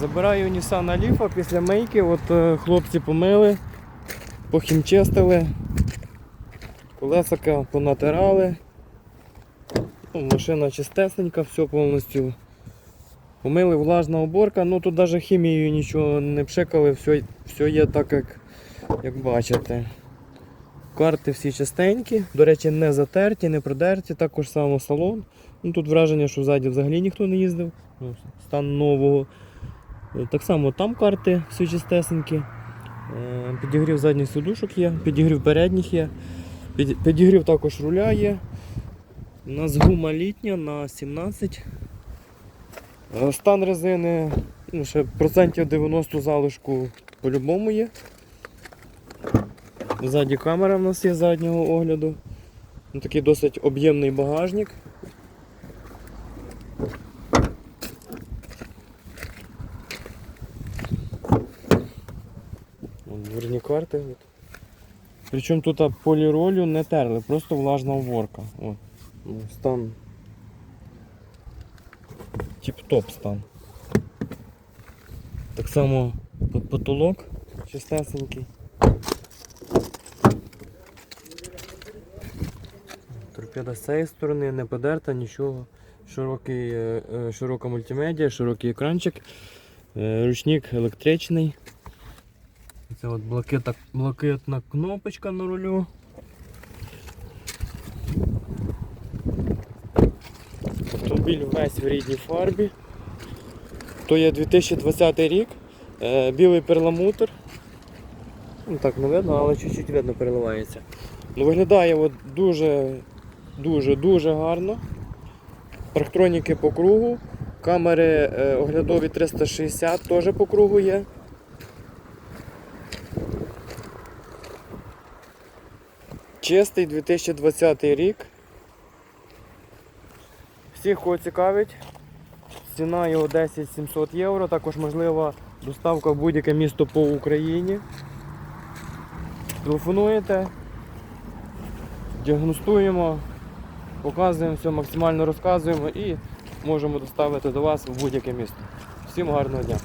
Забираю Nissan Leaf після мийки, от е, хлопці помили, похімчистили, колесика понатирали. Ну, машина чистесенька, все повністю. Помили влажна уборка, ну тут навіть хімією нічого не пшикали, все, все є так, як, як бачите. Карти всі чистенькі, до речі, не затерті, не продерті, також само салон. Ну, тут враження, що ззаді взагалі ніхто не їздив. Ну, стан нового. Е, Так само там карти всі чистесенькі. Е, Підігрів задніх сидушок є, підігрів передніх є, підігрів також руля є. У нас гума літня на 17. Е, Стан резини ну, ще процентів 90 залишку по-любому є. Ззаді камера в нас є заднього огляду. Ну, такий досить об'ємний багажник. Дверні карти. От. Причому тут поліролю не терли, просто влажна уборка. От. Ну, Стан. Тіп-топ стан. Так само потолок чистесенький. Торпеда з цієї сторони не подерта, нічого. Широкий, е, е, широка мультимедіа, широкий екранчик, е, ручник електричний. Це от блакитна, блакитна кнопочка на рулю. Автомобіль весь в рідній фарбі. То є 2020 рік, е, білий перламутр. Ну так не видно, але чуть-чуть видно переливається. Ну, виглядає от дуже, дуже, дуже гарно. Парктроніки по кругу. Камери е, оглядові 360 теж по кругу є. Чистий 2020 рік. Всіх кого цікавить. Ціна його 10 700 євро. Також можлива доставка в будь-яке місто по Україні. Телефонуєте, діагностуємо, показуємо все, максимально розказуємо і можемо доставити до вас в будь-яке місто. Всім гарного дня!